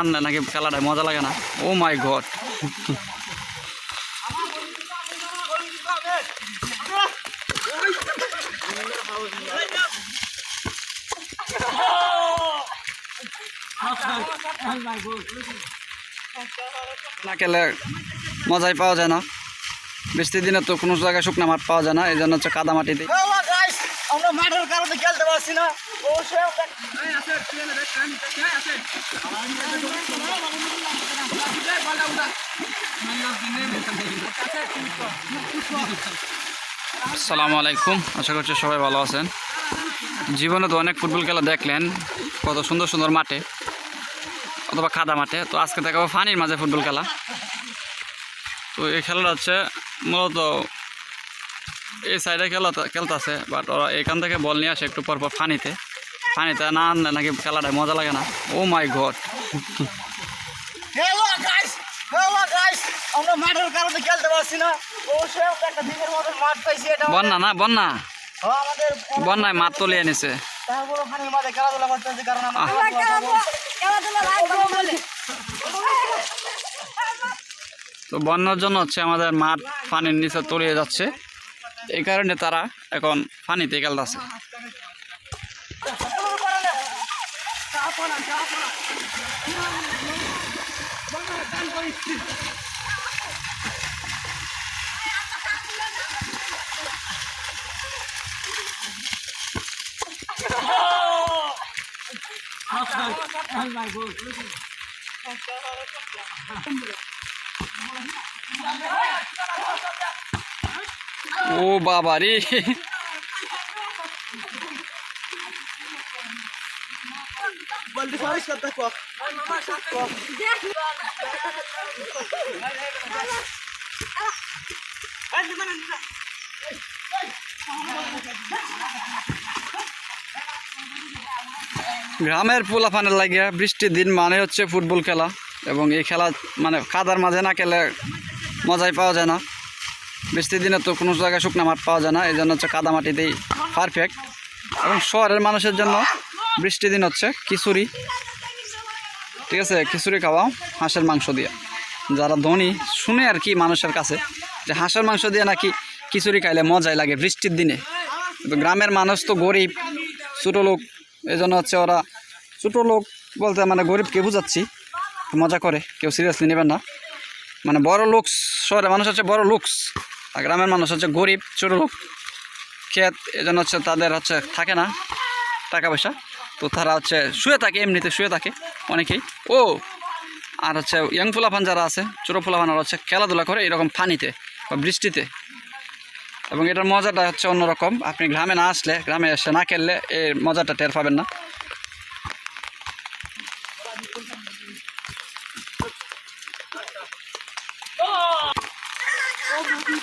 আনলে নাকি মজা লাগে না? ও মাই গড না খেলে মজাই পাওয়া যায় না। বৃষ্টির দিনে তো কোনো জায়গায় শুকনো মাঠ পাওয়া যায় না, এই জন্য হচ্ছে কাদা বাবা গাইস আমরা মাঠের কারণে খেলতে পারছি না। আসসালামু আলাইকুম, আশা করছি সবাই ভালো আছেন। জীবনে তো অনেক ফুটবল খেলা দেখলেন, কত সুন্দর সুন্দর মাঠে, অথবা খাদা মাঠে, তো আজকে দেখাবো ফানির মাঝে ফুটবল খেলা। তো এই খেলাটা হচ্ছে মূলত এই সাইডে খেলা খেলতেছে বাট ওরা এখান থেকে বল নিয়ে আসে একটু পর পর ফানিতে। ফানিতে না আনলে নাকি খেলাটা মজা লাগে না। ও মাই গড আমরা মাঠের কারণে খেলতে পারছি না। অবশ্যই আমরা একটা দিনের মতো মাঠ পাইছি এটা বন্যা না বন্যা? আমাদের বন্যায় মাঠ তুলে এনেছে তারপরে ওখানে মাঠে খেলাধুলা করতেছি কারণ আমরা তো বন্যার জন্য হচ্ছে আমাদের মাঠ পানির নিচে তলিয়ে যাচ্ছে। এই কারণে তারা এখন পানিতে খেলতেছে। ও বাবা রে। গ্রামের পোলাফানের লাগিয়া বৃষ্টির দিন মানে হচ্ছে ফুটবল খেলা এবং এই খেলা মানে কাদার মাঝে না খেলে মজাই পাওয়া যায় না। বৃষ্টির দিনে তো কোনো জায়গায় শুকনো মাঠ পাওয়া যায় না, এই জন্য হচ্ছে কাদা মাটিতেই পারফেক্ট এবং শহরের মানুষের জন্য বৃষ্টির দিন হচ্ছে খিচুড়ি। ঠিক আছে, খিচুড়ি খাওয়া, হাঁসের মাংস দিয়ে। যারা ধনী, শুনে আর কি মানুষের কাছে যে হাঁসের মাংস দিয়ে নাকি খিচুড়ি খাইলে মজাই লাগে বৃষ্টির দিনে। কিন্তু গ্রামের মানুষ তো গরিব, ছোটো লোক, এই জন্য হচ্ছে ওরা ছোটো লোক বলতে মানে গরিবকে বুঝাচ্ছি, মজা করে, কেউ সিরিয়াসলি নেবেন না। মানে বড় লুকস শহরের মানুষ হচ্ছে বড় লুকস আর গ্রামের মানুষ হচ্ছে গরিব লোক ক্ষেত এই জন্য হচ্ছে তাদের হচ্ছে থাকে না টাকা পয়সা। তো তারা হচ্ছে শুয়ে থাকে, এমনিতে শুয়ে থাকে অনেকেই। ও, আর হচ্ছে ইয়াং ফুলাফান যারা আছে ছোটো ফুলাফান ওরা হচ্ছে খেলাধুলা করে এরকম ফানিতে বা বৃষ্টিতে। এবং এটার মজাটা হচ্ছে অন্যরকম। আপনি গ্রামে না আসলে, গ্রামে এসে না খেললে এর মজাটা টের পাবেন না। Ich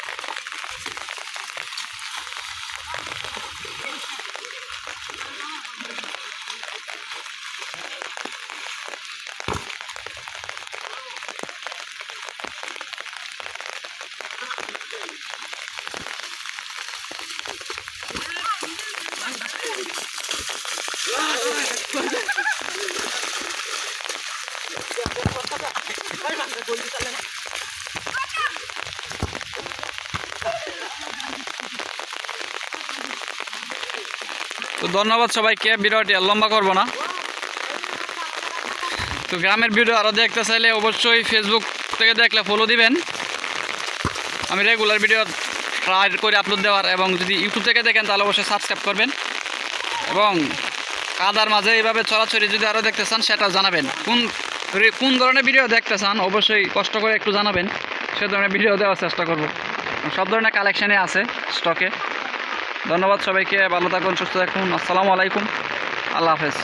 তো ধন্যবাদ সবাইকে, ভিডিওটি লম্বা করব না। তো গ্রামের ভিডিও আরও দেখতে চাইলে অবশ্যই ফেসবুক থেকে দেখলে ফলো দিবেন। আমি রেগুলার ভিডিও ট্রাই করে আপলোড দেওয়ার এবং যদি ইউটিউব থেকে দেখেন তাহলে অবশ্যই সাবস্ক্রাইব করবেন। এবং কাদার মাঝে এইভাবে ছড়াছড়ি যদি আরও দেখতে চান সেটা জানাবেন। কোন কোন ধরনের ভিডিও দেখতে চান, অবশ্যই কষ্ট করে একটু জানাবেন। সে ধরনের ভিডিও দেওয়ার চেষ্টা করব। সব ধরনের কালেকশানে আছে স্টকে ধন্যবাদ সবাইকে ভালো থাকুন সুস্থ থাকুন আসসালামু আলাইকুম আল্লাহ হাফেজ।